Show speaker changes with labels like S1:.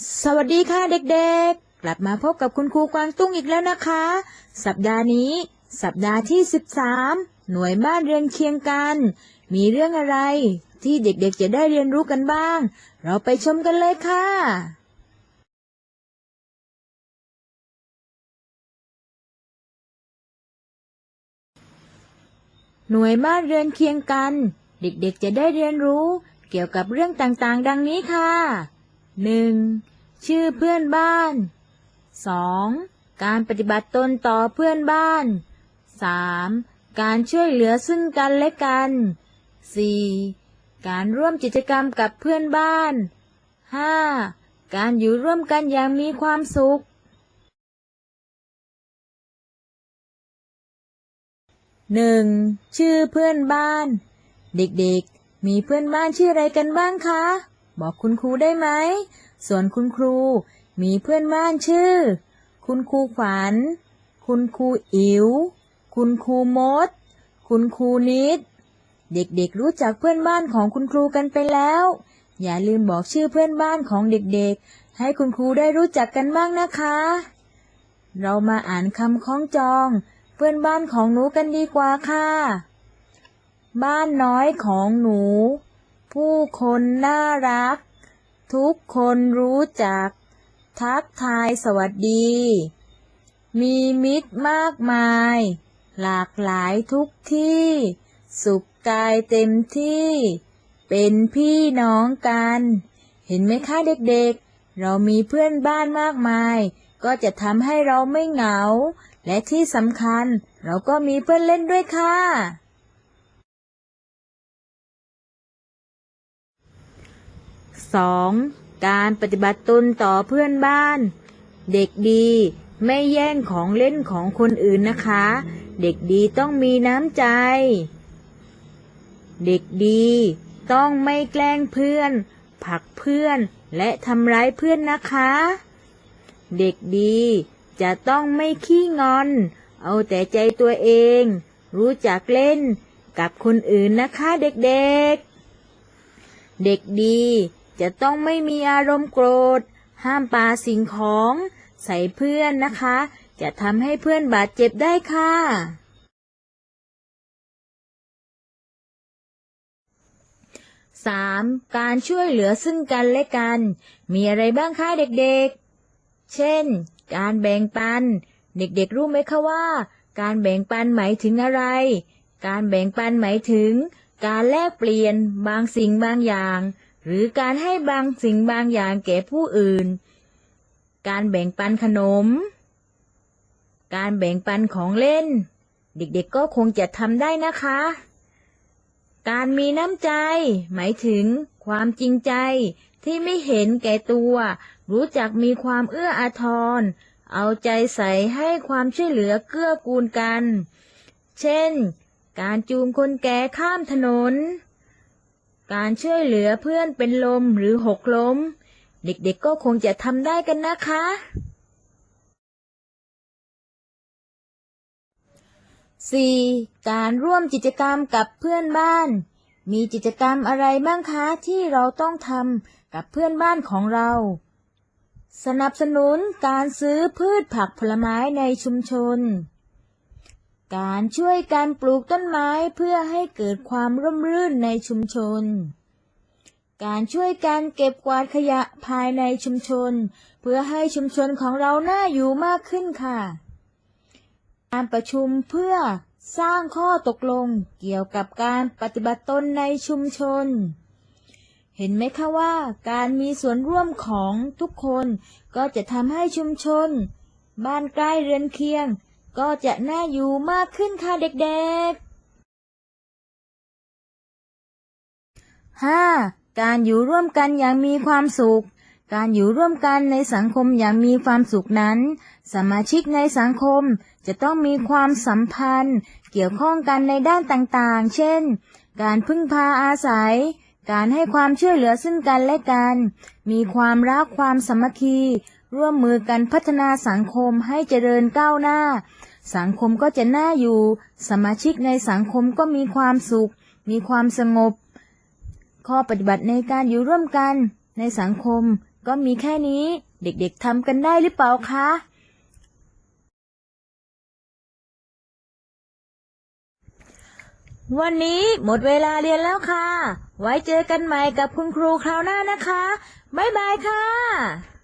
S1: สวัสดีค่ะเด็กๆ กลับมาพบกับคุณครูกวางตุ้งอีกแล้วนะคะ สัปดาห์นี้ สัปดาห์ที่ 13 หน่วยบ้านเรียนเคียงกัน มีเรื่องอะไรที่เด็กๆจะได้เรียนรู้กันบ้าง เราไปชมกันเลยค่ะ หน่วยบ้านเรือนเคียงกัน เด็กๆจะได้เรียนรู้เกี่ยวกับเรื่องต่างๆ ดังนี้ค่ะ 1. ชื่อเพื่อนบ้าน 2. การปฏิบัติตนต่อเพื่อนบ้าน 3. การช่วยเหลือซึ่งกันและกัน 4. การร่วมกิจกรรมกับเพื่อนบ้าน 5. การอยู่ร่วมกันอย่างมีความสุขหนึ่งชื่อเพื่อนบ้าน เด็กๆ มีเพื่อนบ้านชื่ออะไรกันบ้างคะ บอกคุณครูได้ไหม ส่วนคุณครูมีเพื่อนบ้านชื่อ คุณครูขวัญ คุณครูอิ๋ว คุณครูมด คุณครูนิด เด็กๆรู้จักเพื่อนบ้านของคุณครูกันไปแล้ว อย่าลืมบอกชื่อเพื่อนบ้านของเด็กๆ ให้คุณครูได้รู้จักกันบ้างนะคะ เรามาอ่านคำคล้องจอง เพื่อนบ้านของหนูกันดีกว่าค่ะ บ้านน้อยของหนู ผู้คนน่ารัก ทุกคนรู้จัก ทักทายสวัสดี มีมิตรมากมาย หลากหลายทุกที่ สุขกายเต็มที่ เป็นพี่น้องกัน เห็นไหมคะเด็กๆ เรามีเพื่อนบ้านมากมาย ก็จะทำให้เราไม่เหงา และที่สำคัญ เราก็มีเพื่อนเล่นด้วยค่ะ 2. การปฏิบัติตนต่อเพื่อนบ้าน เด็กดีไม่แย่งของเล่นของคนอื่นนะคะ เด็กดีต้องมีน้ำใจ เด็กดีต้องไม่แกล้งเพื่อนผลักเพื่อนและทำร้ายเพื่อนนะคะ เด็กดีจะต้องไม่ขี้งอน เอาแต่ใจตัวเอง รู้จักเล่นกับคนอื่นนะคะเด็กๆ เด็กดี จะต้องไม่มีอารมณ์โกรธ ห้ามปาสิ่งของ ใส่เพื่อนนะคะ จะทำให้เพื่อนบาดเจ็บได้ค่ะ 3. การช่วยเหลือซึ่งกันและกัน มีอะไรบ้างคะเด็กๆ เช่น การแบ่งปัน เด็กๆรู้ไหมคะว่า การแบ่งปันหมายถึงอะไร การแบ่งปันหมายถึง การแลกเปลี่ยนบางสิ่งบางอย่าง หรือการให้บางสิ่งบางอย่างแก่ผู้อื่น การแบ่งปันขนม การแบ่งปันของเล่น เด็กๆก็คงจะทำได้นะคะ การมีน้ำใจ หมายถึงความจริงใจที่ไม่เห็นแก่ตัว รู้จักมีความเอื้ออาทร เอาใจใส่ให้ความช่วยเหลือเกื้อกูลกัน เช่น การจูงคนแก่ข้ามถนน การช่วยเหลือเพื่อนเป็นลมหรือหกล้ม เด็กๆก็คงจะทำได้กันนะคะ 4. การร่วมกิจกรรมกับเพื่อนบ้าน มีกิจกรรมอะไรบ้างคะที่เราต้องทำกับเพื่อนบ้านของเรา สนับสนุนการซื้อพืชผักผลไม้ในชุมชน การช่วยการปลูกต้นไม้เพื่อให้เกิดความร่มรื่นในชุมชน การช่วยการเก็บกวาดขยะภายในชุมชน เพื่อให้ชุมชนของเราน่าอยู่มากขึ้นค่ะ การประชุมเพื่อสร้างข้อตกลงเกี่ยวกับการปฏิบัติตนในชุมชน เห็นไหมคะว่าการมีส่วนร่วมของทุกคนก็จะทำให้ชุมชน บ้านใกล้เรือนเคียง ก็จะน่าอยู่มากขึ้นค่ะเด็กๆ 5. การอยู่ร่วมกันอย่างมีความสุข การอยู่ร่วมกันในสังคมอย่างมีความสุขนั้น สมาชิกในสังคมจะต้องมีความสัมพันธ์ เกี่ยวข้องกันในด้านต่างๆ เช่น การพึ่งพาอาศัย การให้ความช่วยเหลือซึ่งกันและกัน มีความรักความสามัคคี ร่วมมือกันพัฒนาสังคมให้เจริญก้าวหน้า สังคมก็จะน่าอยู่ สมาชิกในสังคมก็มีความสุข มีความสงบ ข้อปฏิบัติในการอยู่ร่วมกันในสังคมก็มีแค่นี้เด็กๆทำกันได้หรือเปล่าคะ วันนี้หมดเวลาเรียนแล้วค่ะ ไว้เจอกันใหม่กับคุณครูคราวหน้านะคะ บ๊ายบายค่ะ